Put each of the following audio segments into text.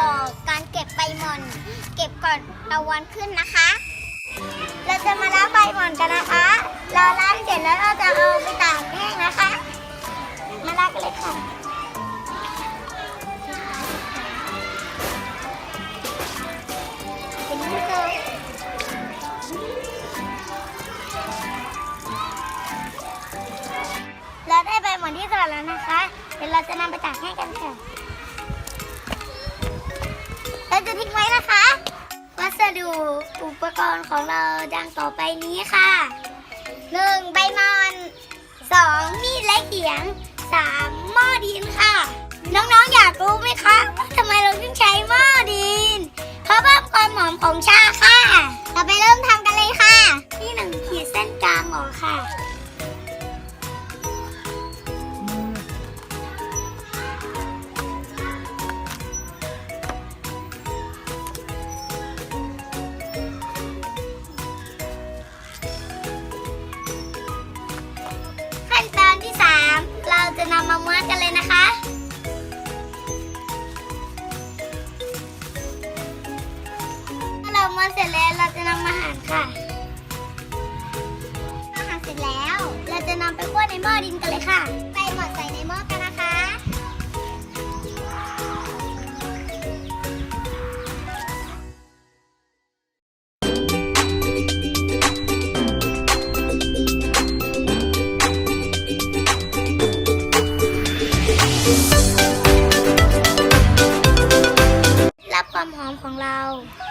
บอกการเก็บใบหม่อน เก็บก่อนตะวันขึ้นนะคะ เราจะมาล้างใบหม่อนกันนะคะเราล้างเสร็จแล้วเราจะเอาไปตากแห้งนะคะ มาล้างกันเลยค่ะเป็นนี่เลยเราได้ใบหม่อนที่สดแล้วนะคะ เดี๋ยวเราจะนำไปตากแห้งกันค่ะ เราจะทิ้งไว้นะคะ วัสดุอุปกรณ์ของเราดังต่อไปนี้ค่ะหนึ่งใบมอนสองมีดและเขียงสามหม้อดินค่ะ น้องๆอยากรู้ไหมคะว่าทำไมเราถึงใช้หม้อดิน เพราะเพิ่มความหอมของชาค่ะ จะนำมาม้วนกันเลยนะคะเมื่อเราม้วนเสร็จแล้วเราจะนำมาหั่นค่ะอาหารเสร็จแล้ว เราจะนำไปคั่วในหม้อดินกันเลยค่ะไปหมดใส่ในหม้อกัน ของเรา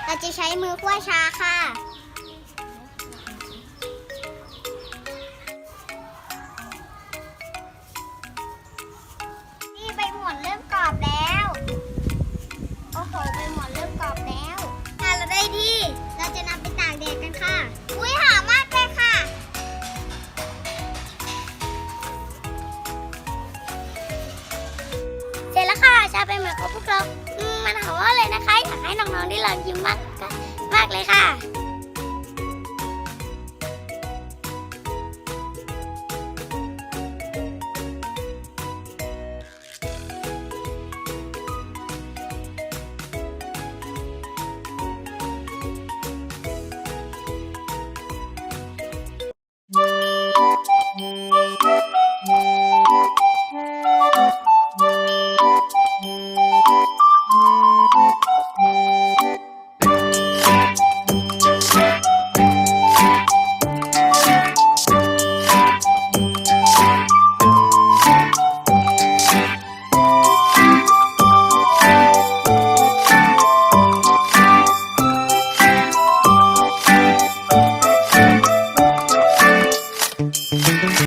เราจะใช้มือคั่วชาค่ะ นี่ใบหมอนเริ่มกรอบแล้ว โอ้โห ใบหมอนเริ่มกรอบแล้วถ้าเราได้ที่ เราจะนำไปตากแดดกันค่ะ อุ้ยหอมมากเลยค่ะเสร็จแล้วค่ะชาเป็นเหมือนของพวกเราอื มันหอมมากเลยนะคะ อยากให้น้องๆได้ลองชิมมากมากเลยค่ะ